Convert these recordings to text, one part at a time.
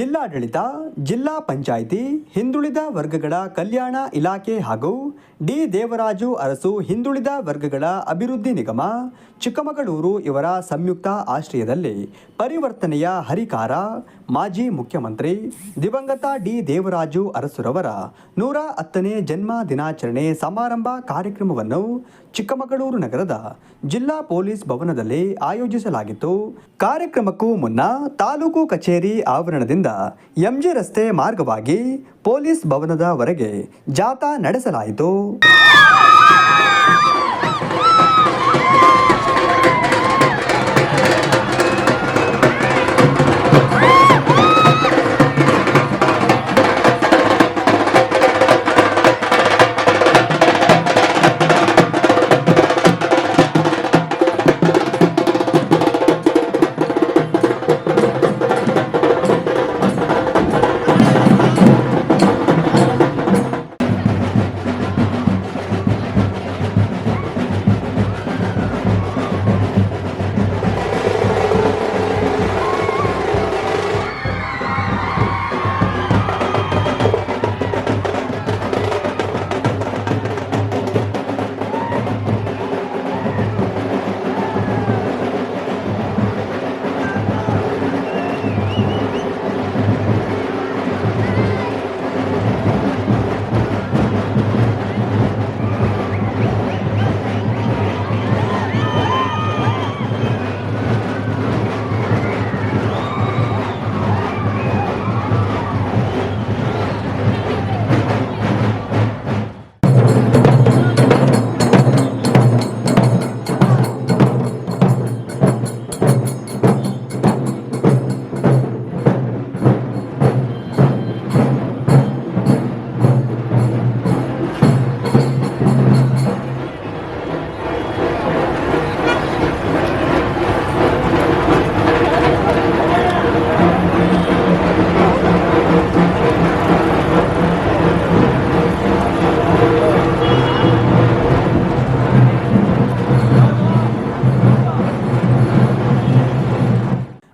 Bien ಜಿಲ್ಲಾಡಳಿತ, ಜಿಲ್ಲಾ ಪಂಚಾಯಿತಿ, ಹಿಂದುಳಿದ ವರ್ಗಗಳ ಕಲ್ಯಾಣ ಇಲಾಖೆ ಹಾಗೂ ಡಿ ದೇವರಾಜು ಅರಸು ಹಿಂದುಳಿದ ವರ್ಗಗಳ ಅಭಿವೃದ್ಧಿ ನಿಗಮ, ಚಿಕ್ಕಮಗಳೂರು ಇವರ ಸಂಯುಕ್ತ ಆಶ್ರಯದಲ್ಲಿ ಪರಿವರ್ತನೆಯ ಹರಿಕಾರ, ಮಾಜಿ ಮುಖ್ಯಮಂತ್ರಿ ದಿವಂಗತ ಡಿ ದೇವರಾಜು ಅರಸುರವರ ನೂರ ಹತ್ತನೇ ಜನ್ಮ ದಿನಾಚರಣೆ ಸಮಾರಂಭ ಕಾರ್ಯಕ್ರಮವನ್ನು ಚಿಕ್ಕಮಗಳೂರು ನಗರದ ಜಿಲ್ಲಾ ಪೊಲೀಸ್ ಭವನದಲ್ಲಿ ಆಯೋಜಿಸಲಾಗಿತ್ತು. ಕಾರ್ಯಕ್ರಮಕ್ಕೂ ಮುನ್ನ ತಾಲೂಕು ಕಚೇರಿ ಆವರಣದಿಂದ ಎಂಜಿ ರಸ್ತೆ ಮಾರ್ಗವಾಗಿ ಪೊಲೀಸ್ ಭವನದವರೆಗೆ ಜಾಥಾ ನಡೆಸಲಾಯಿತು.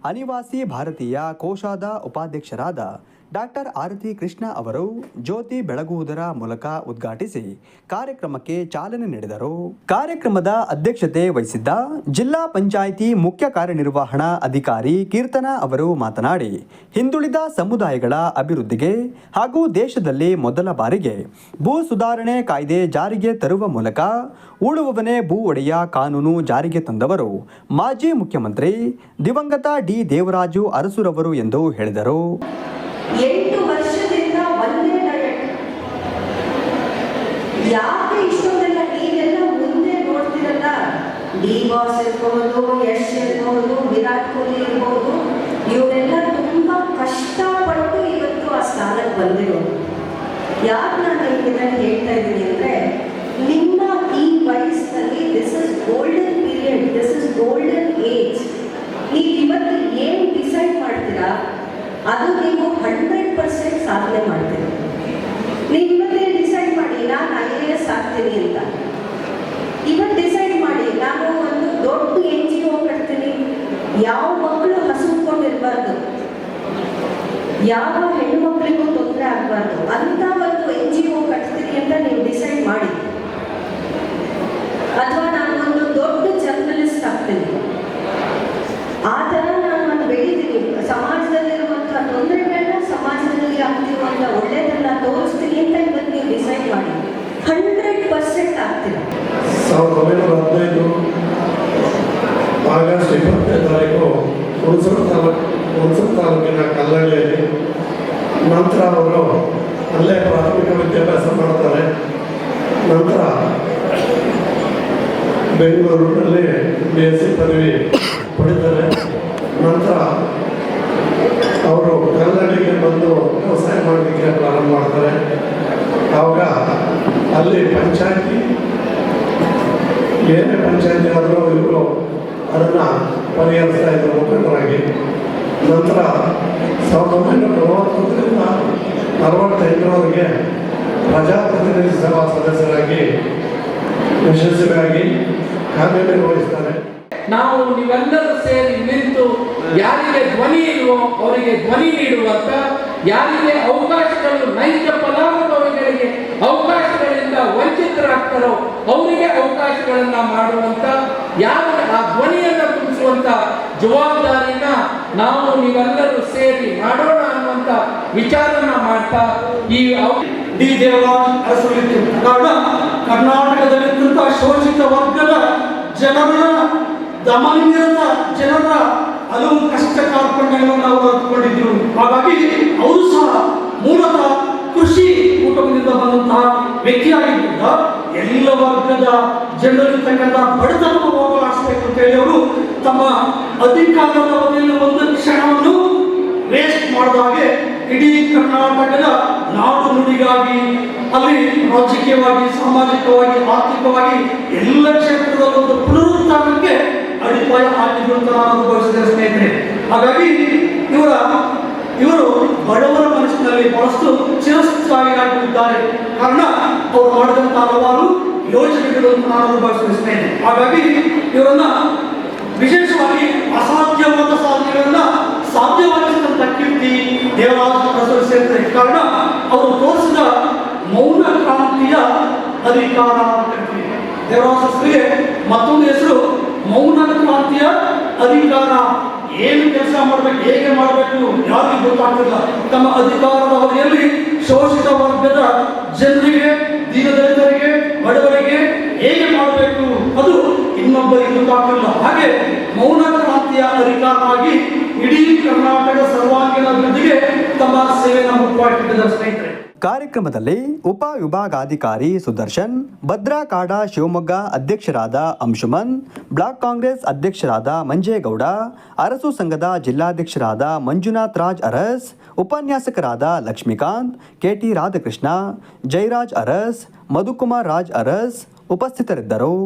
ಅನಿವಾಸಿ ಭಾರತೀಯ ಕೋಶಾದ ಉಪಾಧ್ಯಕ್ಷರಾದ ಡಾಕ್ಟರ್ ಆರತಿ ಕೃಷ್ಣ ಅವರು ಜ್ಯೋತಿ ಬೆಳಗುವುದರ ಮೂಲಕ ಉದ್ಘಾಟಿಸಿ ಕಾರ್ಯಕ್ರಮಕ್ಕೆ ಚಾಲನೆ ನೀಡಿದರು. ಕಾರ್ಯಕ್ರಮದ ಅಧ್ಯಕ್ಷತೆ ವಹಿಸಿದ್ದ ಜಿಲ್ಲಾ ಪಂಚಾಯಿತಿ ಮುಖ್ಯ ಕಾರ್ಯನಿರ್ವಹಣಾ ಅಧಿಕಾರಿ ಕೀರ್ತನ ಅವರು ಮಾತನಾಡಿ, ಹಿಂದುಳಿದ ಸಮುದಾಯಗಳ ಅಭಿವೃದ್ಧಿಗೆ ಹಾಗೂ ದೇಶದಲ್ಲಿ ಮೊದಲ ಬಾರಿಗೆ ಭೂ ಸುಧಾರಣೆ ಕಾಯ್ದೆ ಜಾರಿಗೆ ತರುವ ಮೂಲಕ ಉಳುವವನೇ ಭೂ ಒಡೆಯ ಕಾನೂನು ಜಾರಿಗೆ ತಂದವರು ಮಾಜಿ ಮುಖ್ಯಮಂತ್ರಿ ದಿವಂಗತ ಡಿ ದೇವರಾಜು ಅರಸುರವರು ಎಂದು ಹೇಳಿದರು. ಎಂಟು ವರ್ಷದಿಂದ ಒಂದೇ ಡಯಟ್ ಯಾಕೆ ಇಷ್ಟೊಂದೆಲ್ಲ ನೀವೆಲ್ಲ ಮುಂದೆ ನೋಡ್ತಿರಲ್ಲ? ಡಿ ಬಾಸ್ ಇರ್ಬೋದು, ಯಶ್ ಇರ್ಬೋದು, ವಿರಾಟ್ ಕೊಹ್ಲಿ ಇರ್ಬೋದು, ಇವರೆಲ್ಲ ತುಂಬಾ ಕಷ್ಟಪಟ್ಟು ಇವತ್ತು ಆ ಸ್ಥಾನಕ್ಕೆ ಬಂದಿರೋದು ಯಾಕೆ ನಾನು ಇದನ್ನು ಹೇಳ್ತಾ ಇದ್ದೀನಿ ಅಂದ್ರೆ ನಿಮ್ಮ ಈ ವಯಸ್ಸಲ್ಲಿ this is golden period this is golden age ನೀವು ಇವತ್ತು ಏನು ಡಿಸೈಡ್ ಮಾಡ್ತೀರಾ ಅದು ನೀವು ಹಂಡ್ರೆಡ್ ಪರ್ಸೆಂಟ್ ಸಾಧನೆ ಮಾಡ್ತೀರಿ ನೀವು ಇವತ್ತೇ ಡಿಸೈಡ್ ಮಾಡಿ ನಾನು ಆಗ್ತೀನಿ ಅಂತ. ಇವತ್ತು ಡಿಸೈಡ್ ಮಾಡಿ, ನಾನು ಒಂದು ದೊಡ್ಡ ಎನ್ ಜಿ ಒ ಕಟ್ತೀನಿ. ಯಾವ ಮಕ್ಕಳು ಹಸುಕೊಂಡಿರ್ಬಾರ್ದು. ಯಾವ ಹೆಣ್ಣು ಮಕ್ಕಳಿಗೂ ತೊಂದರೆ ಆಗಬಾರ್ದು. ಅಂತ ಒಂದು ಎನ್ ಜಿ ಒ ಕಟ್ತೀನಿ ಅಂತ ನೀವು ಡಿಸೈಡ್ ಮಾಡಿ ಅಥವಾ ನಾನು ಒಂದು ದೊಡ್ಡ ಜರ್ನಲಿಸ್ಟ್ ಆಗ್ತೀನಿ ಆ ಥರ ನಾನು ಒಂದು ಬೆಳೀತೀನಿ ಸಮಾಜದಲ್ಲಿರುವಂಥ ತೊಂದರೆಗಳನ್ನ ಸಮಾಜದಲ್ಲಿ ಆಗ್ತಿರುವಂಥ ಒಳ್ಳೆಯದನ್ನ ತೋರಿಸ್ತೀನಿ ಅಂತ ಇವತ್ತು ನೀವು ಡಿಸೈಡ್ ಮಾಡಿ ಹಂಡ್ರೆಡ್ ಪರ್ಸೆಂಟ್ ಆಗ್ತೀರ ಸಾವಿರದ ಒಂಬೈನೂರ ಹದಿನೈದು ಆಗಸ್ಟ್ ಇಪ್ಪತ್ತನೇ ತಾರೀಕು ಹುಣಸೂರು ತಾಲೂಕು ಹುಣಸೂರು ತಾಲೂಕಿನ ಕಲ್ಲಳ್ಳಿಯಲ್ಲಿ ನಂತರ ಅವರು ಅಲ್ಲೇ ಪ್ರಾಥಮಿಕ ವಿದ್ಯಾಭ್ಯಾಸ ಮಾಡ್ತಾರೆ. ನಂತರ ಸಾವಿರದ ಒಂಬೈನೂರ ನಲವತ್ತೊಂದರಿಂದ ನಲವತ್ತೈದರವರೆಗೆ ಪ್ರಜಾಪ್ರತಿನಿಧಿ ಸಭಾ ಸದಸ್ಯರಾಗಿ ಯಶಸ್ವಿಯಾಗಿ ಕಾರ್ಯನಿರ್ವಹಿಸ್ತಾರೆ ನಾವು ನೀವೆಲ್ಲರೂ ಸೇರಿ ನಿಂತು ಯಾರಿಗೆ ಧ್ವನಿ ಇಲ್ವೋ ಅವರಿಗೆ ಧ್ವನಿ ನೀಡುವಂತ, ಯಾರಿಗೆ ಅವಕಾಶಗಳು ನೈಜ ಫಲಾನುಭವಿಗಳಿಗೆ ಅವಕಾಶಗಳಿಂದ ವಂಚಿತರಾಗ್ತಾರೋ ಅವರಿಗೆ ಅವಕಾಶಗಳನ್ನ ಮಾಡುವಂತ, ಯಾರು ಆ ಧ್ವನಿಯನ್ನ ತುಂಬಿಸುವಂತ ಜವಾಬ್ದಾರಿನ ನಾವು ನೀವೆಲ್ಲರೂ ಸೇರಿ ಮಾಡೋಣ ಅನ್ನುವಂತ ವಿಚಾರನ ಮಾಡ್ತಾ ಈ ಡಿ ದೇವರಾಜ್ ಕರ್ನಾಟಕದಲ್ಲಿ ಕಾರಣ ಕರ್ನಾಟಕದಲ್ಲಿದ್ದಂಥ ಶೋಷಿತ ವರ್ಗದ ಜನರ ದಮನಿರತ ಜನರ ಹಲವು ಕಷ್ಟ ಕಾರ್ಪಣ್ಯವನ್ನು ನಾವು ಅರ್ಥಕೊಂಡಿದ್ರು ಹಾಗಾಗಿ ಅವರು ಸಹ ಮೂಲತಃ ಕೃಷಿ ಕುಟುಂಬದಿಂದ ಬಂದಂತಹ ವ್ಯಕ್ತಿಯಾಗಿದ್ದರಿಂದ ಎಲ್ಲ ವರ್ಗದ ಜನರಿರ್ತಕ್ಕಂಥ ಬಡತನವನ್ನು ಹೋಗಲಾಡಿಸಬೇಕು ಅಂತ ಹೇಳಿ ಅವರು ತಮ್ಮ ಅಧಿಕಾರದ ಅವಧಿಯಲ್ಲಿ ಒಂದು ಕ್ಷಣವನ್ನು ವೇಸ್ಟ್ ಮಾಡಿದ ಹಾಗೆ ಇಡೀ ಕರ್ನಾಟಕದ ನಾಡು ನುಡಿಗಾಗಿ, ಅಲ್ಲಿ ರಾಜಕೀಯವಾಗಿ, ಸಾಮಾಜಿಕವಾಗಿ, ಆರ್ಥಿಕವಾಗಿ ಎಲ್ಲ ಕ್ಷೇತ್ರದಲ್ಲೊಂದು ಪುನರುತ್ಥಾನಕ್ಕೆ ಅಡಿಪಾಯ ಹಾಕಿದ್ರು ಅಂತ ನಾನು ಅನುಭವಿಸಿದ ಸ್ನೇಹಿತರೆ. ಹಾಗಾಗಿ ಇವರ, ಇವರು ಬಡವರ ಮನಸ್ಸಿನಲ್ಲಿ ಬಹಳಷ್ಟು ಚಿರಸ್ಥಾಯಿಯಾಗಿದ್ದಾರೆ ಕಾರಣ ಅವರು ಮಾಡಿದಂತಹ ಹಲವಾರು ಯೋಜನೆಗಳನ್ನು ನಾನು ಅನುಭವಿಸಿದ ಸ್ನೇಹಿತರೆ. ಹಾಗಾಗಿ ಇವರನ್ನ ವಿಶೇಷವಾಗಿ ಅಸಾಧ್ಯವಾದ ಸಾಧನೆಗಳನ್ನ ಸಾಧ್ಯವಾಗಿಸಿದಂತ ಕೀರ್ತಿ ದೇವರಾಜ ಪ್ರಸಾದ್ ಸೇರಿದ ಕಾರಣ ಅವರು ತೋರಿಸಿದ ಮೌನ ಕ್ರಾಂತಿಯ ಅಧಿಕಾರ ಅಂತ ಕರೀತೀವಿ. ದೇವರಾಜ ಅರಸರಿಗೆ ಮತ್ತೊಂದು ಹೆಸರು, ಮೌನ ಕ್ರಾಂತಿಯ ಅಧಿಕಾರ ಏನು ಕೆಲಸ ಮಾಡಬೇಕು, ಹೇಗೆ ಮಾಡಬೇಕು, ಯಾರಿಗೂ ಗೊತ್ತಾಗ್ತಿಲ್ಲ ತಮ್ಮ ಅಧಿಕಾರದ ಅವಧಿಯಲ್ಲಿ ಶೋಷಿತ ವರ್ಗದ ಜನರಿಗೆ ದೀನದಲಿತರಿಗೆ ಬಡವರಿಗೆ ಹೇಗೆ ಮಾಡಬೇಕು ಅದು ಇನ್ನೊಬ್ಬರಿಗೆ ಗೊತ್ತಾಗ್ತಿಲ್ಲ ಹಾಗೆ ಮೌನ ಕ್ರಾಂತಿಯ ಅಧಿಕಾರವಾಗಿ ಇಡೀ ಕರ್ನಾಟಕ ಸರ್ವಾಂಗೀಣ ಕಾರ್ಯಕ್ರಮದಲ್ಲಿ ಉಪ ವಿಭಾಗಾಧಿಕಾರಿ ಸುದರ್ಶನ್ ಭದ್ರಾ ಕಾಡ ಶಿವಮೊಗ್ಗ ಅಧ್ಯಕ್ಷರಾದ ಅಂಶುಮನ್, ಬ್ಲಾಕ್ ಕಾಂಗ್ರೆಸ್ ಅಧ್ಯಕ್ಷರಾದ ಮಂಜೇಗೌಡ, ಅರಸು ಸಂಘದ ಜಿಲ್ಲಾಧ್ಯಕ್ಷರಾದ ಮಂಜುನಾಥ್ ರಾಜ್ ಅರಸ್, ಉಪನ್ಯಾಸಕರಾದ ಲಕ್ಷ್ಮೀಕಾಂತ್, ಕೆಟಿ ರಾಧಾಕೃಷ್ಣ ಜಯರಾಜ್ ಅರಸ್, ಮಧುಕುಮಾರ್ ರಾಜ್ ಅರಸ್ ಉಪಸ್ಥಿತರಿದ್ದರು.